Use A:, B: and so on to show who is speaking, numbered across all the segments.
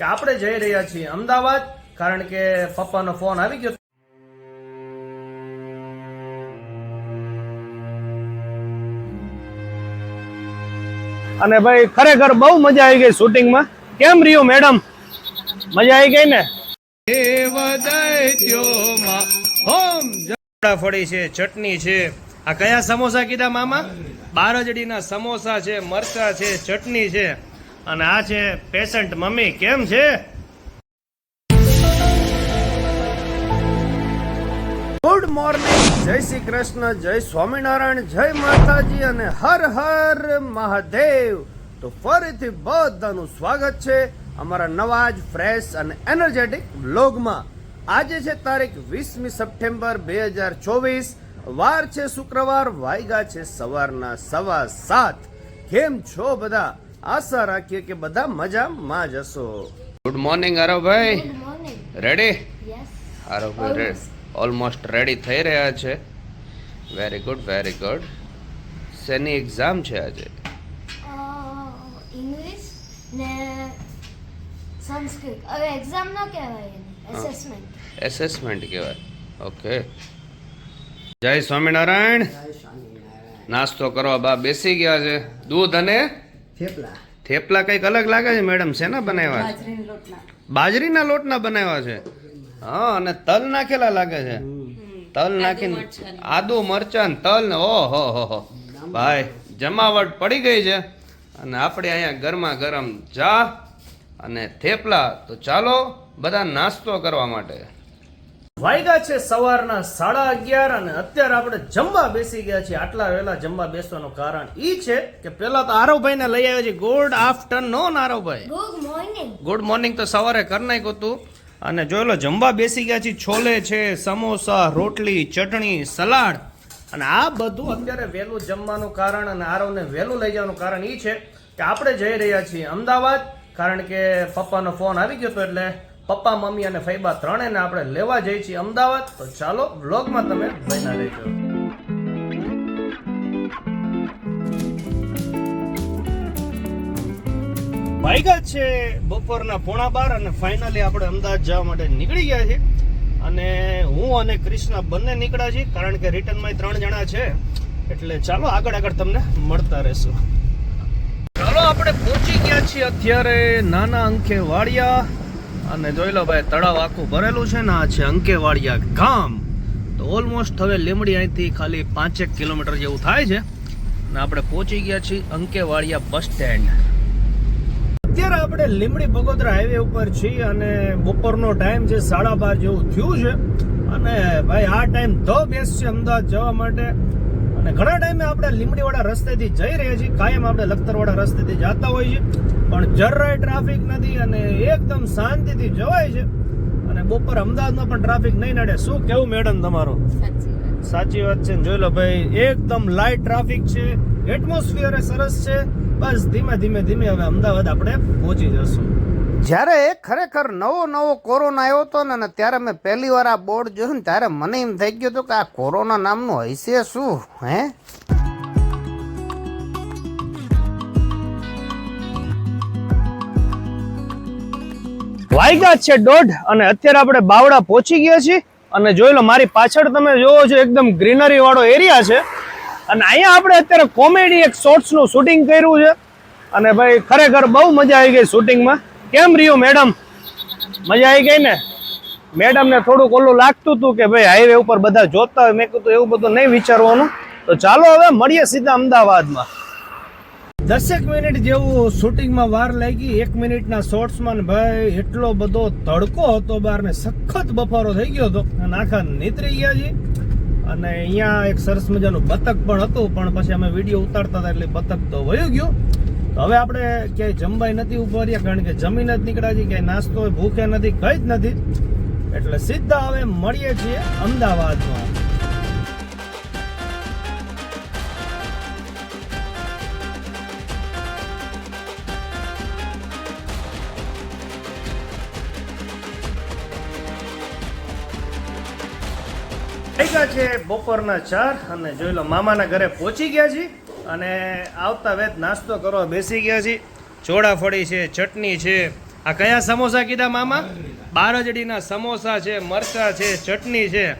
A: કે આપણે જઈ રહ્યા છીએ અમદાવાદ કારણ કે પપ્પાનો ફોન આવી ગયો અને ભાઈ ખરેખર બહુ મજા આવી ગઈ શૂટિંગમાં. કેમ રહ્યું મેડમ મજા આવી ગઈ ને? ફળી છે ચટણી છે. આ કયા સમોસા કીધા મામા? બારજડીના સમોસા છે મરચા છે ચટણી છે. અને આ છે પેશન્ટ મમ્મી. કેમ છે? ગુડ મોર્નિંગ જય શ્રી કૃષ્ણ, જય સ્વામિનારાયણ, જય માતાજી અને હર હર મહાદેવ. તો ફરીથી બધાનું સ્વાગત છે અમારા નવા જ ફ્રેશ અને એનર્જેટિક વ્લોગમાં. આજે છે તારીખ વીસમી સપ્ટેમ્બર બે હજાર ચોવીસ. વાર છે શુક્રવાર, વાયગા છે સવારના સવા સાત. કેમ છો બધા? આશા રાખીએ કે બધા મજામાં જ હશો. ગુડ મોર્નિંગ આરવભાઈ.
B: Good morning.
A: Ready
B: Yes.
A: આરવભાઈ ઓલમોસ્ટ રેડી થઈ રહ્યા છે. વેરી ગુડ વેરી ગુડ શેની એક્ઝામ છે આજે?
B: ઇંગ્લિશ ને સંસ્કૃત. હવે એક્ઝામ ન કહેવાય એસેસમેન્ટ
A: એસેસમેન્ટ કહેવાય. ઓકે જય સ્વામિનારાયણ. નાસ્તો કરવા બા બેસી ગયા છે. દૂધ અને
C: થેપલા.
A: થેપલા કંઈક અલગ લાગે છે મેડમ શેના બનાવ્યા? છે બાજરીના લોટના બનાવ્યા છે? હા અને તલ નાખેલા લાગે છે. તલ નાખીને આદુ મરચાં તલ ને હો હો હો. ભાઈ જમાવટ પડી ગઈ છે. અને આપણે અહીંયા ગરમા ગરમ ચા અને થેપલા. તો ચાલો બધા નાસ્તો કરવા માટે. વાયગા છે સવારના સાડા અગિયાર અને અત્યારે આપણે જમવા બેસી ગયા છીએ. આટલા વહેલા જમવા બેસવાનું કારણ ઈ છે કે પેલા તો આરવભાઈને લઈ આવ્યા છે good afternoon આરવભાઈ.
B: Good morning
A: good morning તો સવારે કરી નાખ્યું હતું અને જોઈ લો જમવા બેસી ગયા છીએ. છોલે છે સમોસા રોટલી ચટણી સલાડ. અને આ બધું અત્યારે વહેલું જમવાનું કારણ અને આરવને વહેલું લઈ જવાનું કારણ એ છે કે આપણે જઈ રહ્યા છીએ અમદાવાદ. કારણ કે પપ્પાનો ફોન આવી ગયો હતો એટલે પપ્પા મમ્મી અને ફૈબા ત્રણેયને આપણે લેવા જઈએ છીએ અમદાવાદ. તો ચાલો વ્લોગમાં તમે બન્યા રહેજો. ભાઈગા છે બપોરના પોણા બાર અને ફાઇનલી આપણે અમદાવાદ જવા માટે નીકળી ગયા છે અને હું અને ક્રિષ્ના બંને નીકળ્યા છીએ કારણ કે રિટર્નમાં ત્રણ જણા છે. એટલે ચાલો આગળ આગળ તમને મળતા રહેશું. ચાલો આપણે પહોંચી ગયા છીએ અત્યારે નાના અંકે વાડિયા. અને જોઈ લો ભાઈ, તળાવ આખું ભરેલું છે ને આ છે અંકેવાડિયા ગામ. તો ઓલમોસ્ટ હવે લીમડી અહીંથી ખાલી પાંચેક કિલોમીટર જેવું થાય છે. અને આપણે પહોંચી ગયા છીએ અંકેવાડિયા બસ સ્ટેન્ડ. અત્યારે આપણે લીમડી બગોદરા હાઈવે ઉપર છીએ અને બપોરનો ટાઈમ છે સાડા બાર જેવું થયું છે. અને ભાઈ, આ ટાઈમ ધ બેસ્ટ છે અમદાવાદ જવા માટે. અને ઘણા ટાઈમે આપણે લીમડીવાળા રસ્તેથી જઈ રહ્યા છીએ. કાયમ આપણે લખતરવાળા રસ્તેથી જતા હોઈએ છીએ. પણ જરાય ટ્રાફિક નથી અને એકદમ શાંતિથી જવાય છે. અને બપોર અમદાવાદમાં પણ ટ્રાફિક નહીં નડે. શું કેવું મેડમ તમારું? સાચી વાત છે. ને. જોઈ લો ભાઈ એકદમ લાઇટ ટ્રાફિક છે. એટમોસ્ફિયર સરસ છે. બસ ધીમે ધીમે ધીમે હવે અમદાવાદ આપણે પહોંચી જશું. જ્યારે ખરેખર નવો નવો કોરોના આવ્યો હતો ને અને ત્યારે મેં પહેલી વાર આ બોર્ડ જોયું ને ત્યારે મને એમ થઈ ગયું હતું કે આ કોરોના નામનું હશે શું હે? વાયગા છે દોઢ અને અત્યારે આપણે બાવડા પહોંચી ગયા છીએ. અને જોઈ લો, મારી પાછળ તમે જોવો છો, એકદમ ગ્રીનરી વાળો એરિયા છે. અને અહીંયા આપણે અત્યારે કોમેડી એક શોર્ટ્સનું શૂટિંગ કર્યું છે. અને ભાઈ, ખરેખર બહુ મજા આવી ગઈ શૂટિંગમાં. કેમ રહ્યું, મેડમ? મજા આવી ગઈ ને? મેડમને થોડુંક ઓલું લાગતું હતું કે ભાઈ હાઈવે ઉપર બધા જોતા હોય. મેં કીધું, એવું બધું નહીં વિચારવાનું. તો ચાલો હવે મળીએ સીધા અમદાવાદમાં. દસેક મિનિટ જેવું શૂટિંગમાં વાર લાગી. એક મિનિટના શોર્ટ્સમાં ભાઈ, એટલો બધો તડકો હતો બહાર ને સખત બફારો થઈ ગયો હતો. અને આખા નીતરી ગયા છે અને અહીંયા એક સરસ મજાનું બતક પણ હતું, પણ પછી અમે વીડિયો ઉતારતા હતા એટલે બતક તો વયું ગયું. તો હવે આપણે ક્યાંય જમવાય નથી ઊભા રહ્યા, કારણ કે જમીન જ નીકળ્યા છે ક્યાંય નાસ્તો ભૂખે નથી, કઈ જ નથી. એટલે સીધા હવે મળીએ છીએ અમદાવાદમાં. વાગ્યા છે બપોરના ચાર અને જોઈ લો મામાના ઘરે પહોંચી ગયા છીએ અને આવતા વેત નાસ્તો કરવા બેસી ગયા છીએ ચોળાફળી છે ચટણી છે. આ કયા સમોસા કીધા મામા? બારજડીના સમોસા છે મરચા છે ચટણી છે.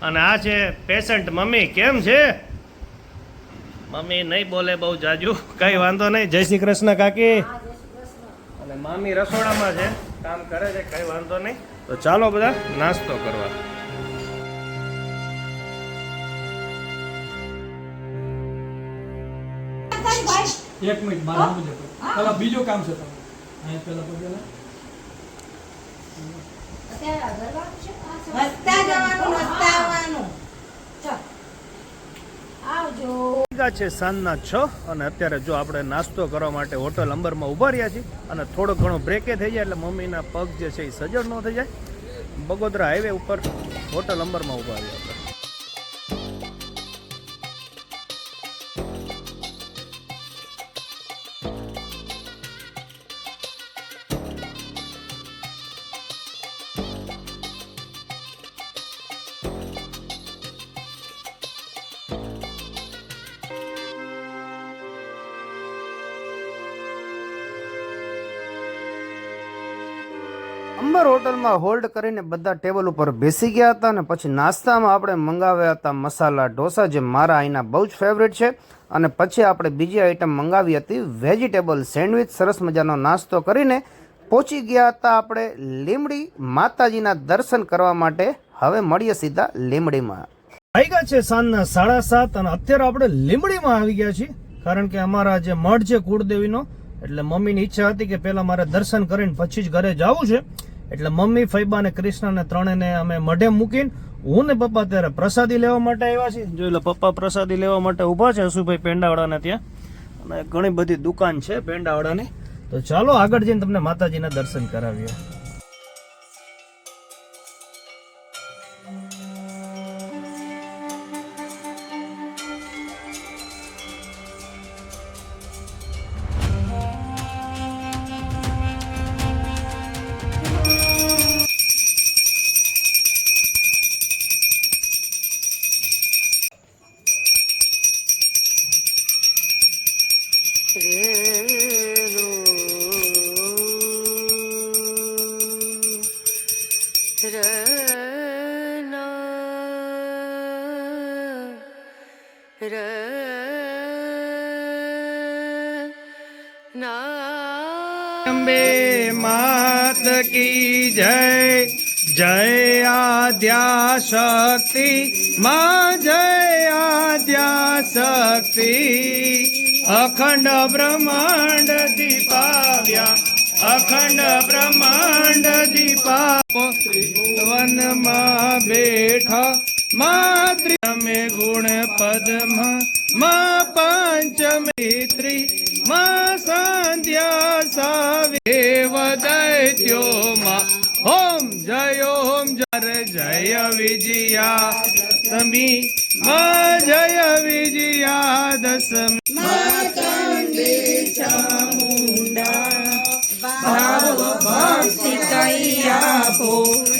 A: અને આ છે પેશન્ટ મમ્મી. કેમ છે? મમ્મી નહીં બોલે બહુ જાજુ. કઈ વાંધો નહીં. જય શ્રી કૃષ્ણ કાકી. અને મામી રસોડામાં છે. કામ કરે છે કઈ વાંધો નહીં. તો ચાલો બધા નાસ્તો કરવા.
C: એક મિનિટ મારા સમજે પેલા બીજું કામ છે તમારે. અહીંયા પેલા પગેલા
D: રસ્તા જવાનું રસ્તા આવવાનું.
B: આવજો.
A: વાગ્યા છે સાંજના છ અને અત્યારે જો આપણે નાસ્તો કરવા માટે હોટલ અંબરમાં ઊભા રહ્યા છીએ અને થોડો ઘણો બ્રેકે થઈ જાય એટલે મમ્મીના પગ જે છે એ સજળ ન થઈ જાય. બગોદરા હાઈવે ઉપર હોટલ અંબરમાં ઊભા રહ્યા અંબર હોટલમાં હોલ્ડ કરીને બધા ટેબલ ઉપર બેસી ગયા હતા અને પછી નાસ્તામાં આપણે મંગાવ્યા હતા મસાલા ઢોસા, જે મારા અહીંના બહુ જ ફેવરેટ છે. અને પછી આપણે બીજી આઈટમ મંગાવી હતી વેજીટેબલ સેન્ડવિચ સરસ મજાનો નાસ્તો કરીને પહોંચી ગયા હતા આપણે લીમડી માતાજીના દર્શન કરવા માટે. હવે મળીએ સીધા લીમડીમાં. ગયા છે સાંજના સાડા સાત અને અત્યારે આપણે લીમડીમાં આવી ગયા છીએ. કારણ કે અમારા જે મઠ છે કુળદેવીનો, એટલે મમ્મીની ઈચ્છા હતી કે પહેલા મારે દર્શન કરીને પછી જ ઘરે જવું છે. એટલે મમ્મી ફૈબા અને કૃષ્ણને ત્રણેને અમે મઢે મૂકીને હું ને પપ્પા ત્યારે પ્રસાદી લેવા માટે આવ્યા છીએ. જો એટલે પપ્પા પ્રસાદી લેવા માટે ઊભા છે હસુભાઈ પેંડાવાળાને ત્યાં. અને ઘણી બધી દુકાન છે પેંડાવાળાની. તો ચાલો આગળ જઈને તમને માતાજીના દર્શન કરાવીએ. અંબે માત કી જય જય આદ્યા શક્તિ મા જય આદ્યા શક્તિ અખંડ બ્રહ્માંડ દીપાવ્યા, અખંડ બ્રહ્માંડ દીપા વનમાં બેઠા, માત્રી તમે ગુણ પદ્મ માં પંચમિત્રી, મા સંધ્યા સાવેવ દૈત્યો માં ઓમ જય ઓમ જર જય વિજયા તમી મા જય વિજયા, દસમી ભક્તિ કઈ આપો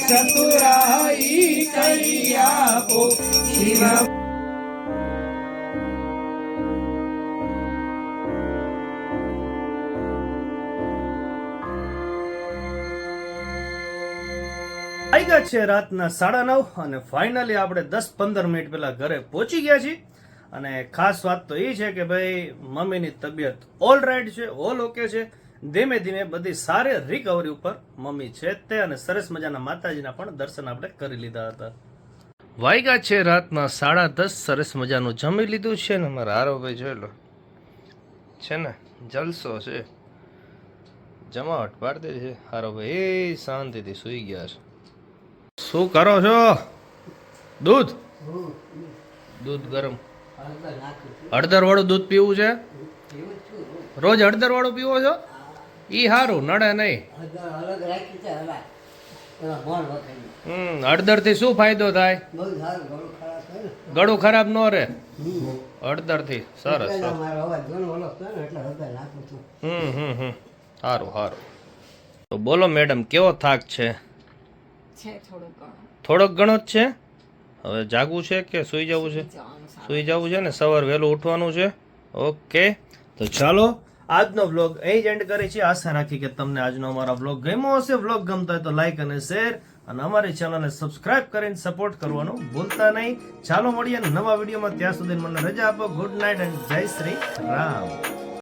A: ચતુરાઈ કઈ આપો શિવ ગયા છે રાતના સાડા નવ અને ફાઇનલી આપણે દસ પંદર મિનિટ પહેલા ઘરે પહોંચી ગયા છીએ. અને ખાસ વાત તો એ છે કે ભાઈ, મમ્મીની તબિયત ઓલ રાઈટ છે ઓલ ઓકે છે. ધીમે ધીમે બધી સારી રિકવરી ઉપર મમ્મી છે તે અને સરસ મજાના માતાજીના પણ દર્શન આપણે કરી લીધા હતા. વાયગા છે રાતના સાડા દસ, સરસ મજાનું જમી લીધું છે ને મારા હારો ભાઈ જોઈ લો. છે ને, જલસો છે. જમાવટ પાડતી છે. હારો ભાઈ એ શાંતિથી સૂઈ ગયા છે. શું કરો છો? દૂધ? દૂધ ગરમ. હળદર વાળું દૂધ પીવું છે? રોજ હળદર વાળું પીવો છો? ઈ સારું નડે નહીં. હમ હળદરથી શું ફાયદો થાય? ગળું ખરાબ ન રહે? હળદરથી સરસ. હમ હમ હમ. સારું સારું તો બોલો, મેડમ, કેવો થાક છે?
E: છે થોડું ઘણું.
A: થોડોક ઘણો જ છે? હવે જાગવું છે કે સૂઈ જવું છે? સૂઈ જવું છે ને? સવાર વહેલું ઉઠવાનું છે? ઓકે. તો ચાલો આજનો વ્લોગ અહીં જ એન્ડ કરી છે આશા રાખી કે તમને આજનો અમારો વ્લોગ ગમ્યો હશે. વ્લોગ ગમતો હોય તો લાઈક અને શેર અને અમારી ચેનલને સબસ્ક્રાઇબ કરીને સપોર્ટ કરવાનું ભૂલતા નહીં. ચાલો મળીએ નવા વિડીયોમાં ત્યાં સુધી મને રજા આપો. ગુડ નાઇટ એન્ડ જય શ્રી રામ.